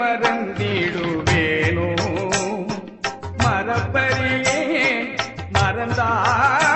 மறந்திடுவேனோ? மரப்பரியே மறந்தார்